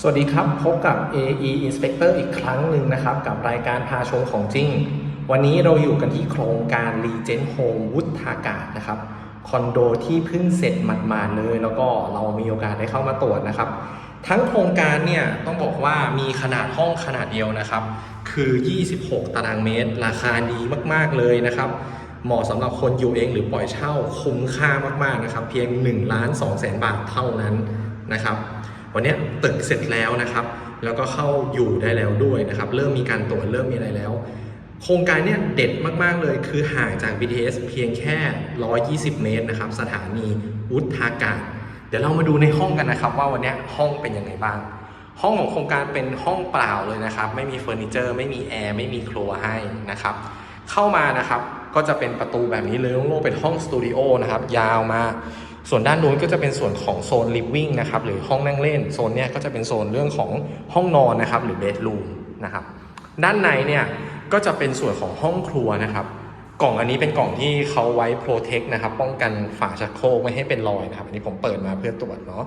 สวัสดีครับ พบกับ AE Inspector อีกครั้งหนึ่งนะครับ กับรายการพาชมของจริง วันนี้เราอยู่กันที่โครงการ Regent Home วุฒากาศนะครับคอนโดที่เพิ่งเสร็จหมาดๆเลย แล้วก็เรามีโอกาสได้เข้ามาตรวจนะครับ ทั้งโครงการเนี่ยต้องบอกว่ามีขนาดห้องขนาดเดียวนะครับ คือ 26 ตารางเมตร ราคาดีมากๆเลยนะครับเหมาะสำหรับคนอยู่เองหรือปล่อยเช่าคุ้มค่ามากๆนะครับ เพียง1ล้าน2แสนบาทเท่านั้นนะครับ วันนี้ตึกเสร็จแล้วนะครับ แล้วก็เข้าอยู่ได้แล้วด้วยนะครับ เริ่มมีการตรวจเริ่มมีอะไรแล้ว โครงการเนี่ยเด็ดมาก ๆ เลย คือห่างจาก BTS เพียงแค่ 120 เมตรนะครับ สถานีวุฒากาศ เดี๋ยวเรามาดูในห้องกันนะครับ ว่าวันนี้ห้องเป็นยังไงบ้าง ห้องของโครงการเป็นห้องเปล่าเลยนะครับ ไม่มีเฟอร์นิเจอร์ ไม่มีแอร์ ไม่มีครัวให้นะครับ เข้ามานะครับ ก็จะเป็นประตูแบบนี้เลยโล่งๆเป็นห้องสตูดิโอนะครับ ยาวมา ส่วนด้านนู้นก็จะเป็นส่วนของโซนลิฟวิ่งนะครับหรือห้องนั่งเล่นโซนเนี้ยก็จะเป็นโซนเรื่องของห้องนอนนะครับหรือเบดรูมนะครับด้านในเนี่ยก็จะเป็นส่วนของห้องครัวนะครับกล่องอันนี้เป็นกล่องที่เขาไว้โปรเทคนะครับป้องกันฝาชักโครกไม่ให้เป็นรอยนะครับอันนี้ผมเปิดมาเพื่อตรวจเนาะ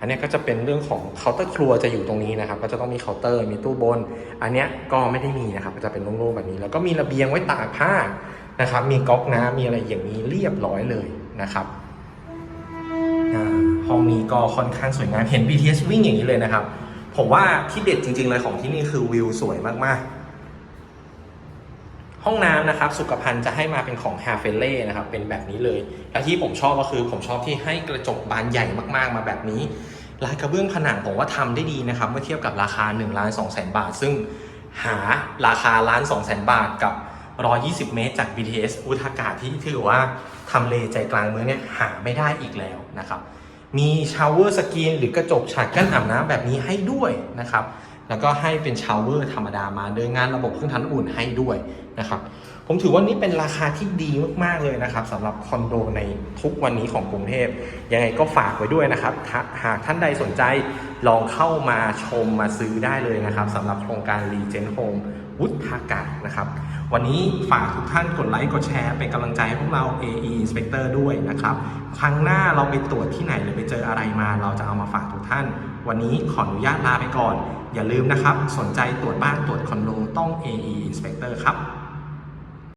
อันนี้ก็จะเป็นเรื่องของเคาน์เตอร์ครัวจะอยู่ตรงนี้นะครับ ก็จะต้องมีเคาน์เตอร์มีตู้บน อันเนี้ยก็ไม่ได้มีนะครับก็จะเป็นโล่งๆแบบนี้ แล้วก็มีระเบียงไว้ตากผ้านะครับ มีก๊อกน้ำมีอะไรอย่างนี้เรียบร้อยเลยนะครับ ห้องนี้ก็ค่อนข้างสวยงามเห็น BTS วิ่งอย่างนี้เลยนะครับ ผมว่าที่เด็ดจริง ๆ เลยของที่นี่คือวิวสวยมากๆ ห้องน้ำนะครับ สุขภัณฑ์จะให้มาเป็นของ h a f e l e นะครับ เป็นแบบนี้เลย และที่ผมชอบก็คือผมชอบที่ให้กระจกบานใหญ่มากๆ มาแบบนี้ลายกระเบื้องผนังผมว่าทำได้ดีนะครับ เมื่อเทียบกับราคา1ล้าน2แสนบาท ซึ่งหาราคาล้าน2แสนบาทกับ 120 เมตรจาก BTS อุทากาศที่ถือว่าทำเลใจกลางเมืองเนี่ยหาไม่ได้อีกแล้วนะครับ มีชาวเวอร์สกรีนหรือกระจกฉากกั้นอาบน้ำแบบนี้ให้ด้วยนะครับ แล้วก็ให้เป็นชาวเวอร์ธรรมดามาโดยงานระบบเครื่องทำน้ำอุ่นให้ด้วยนะครับ ผมถือว่านี่เป็นราคาที่ดีมากๆเลยนะครับสำหรับคอนโดในทุกวันนี้ของกรุงเทพยังไงก็ฝากไว้ด้วยนะครับ หากท่านใดสนใจลองเข้ามาชมมาซื้อได้เลยนะครับสำหรับโครงการ Regent Home วุฒากาศนะครับ วันนี้ฝากทุกท่านกดไลค์กดแชร์เป็นกำลังใจให้พวกเรา AE Inspector ด้วยนะครับ ครั้งหน้าเราไปตรวจที่ไหนหรือไปเจออะไรมา เราจะเอามาฝากทุกท่าน วันนี้ขออนุญาตลาไปก่อน อย่าลืมนะครับ สนใจตรวจบ้านตรวจคอนโดต้อง AE Inspector ครับ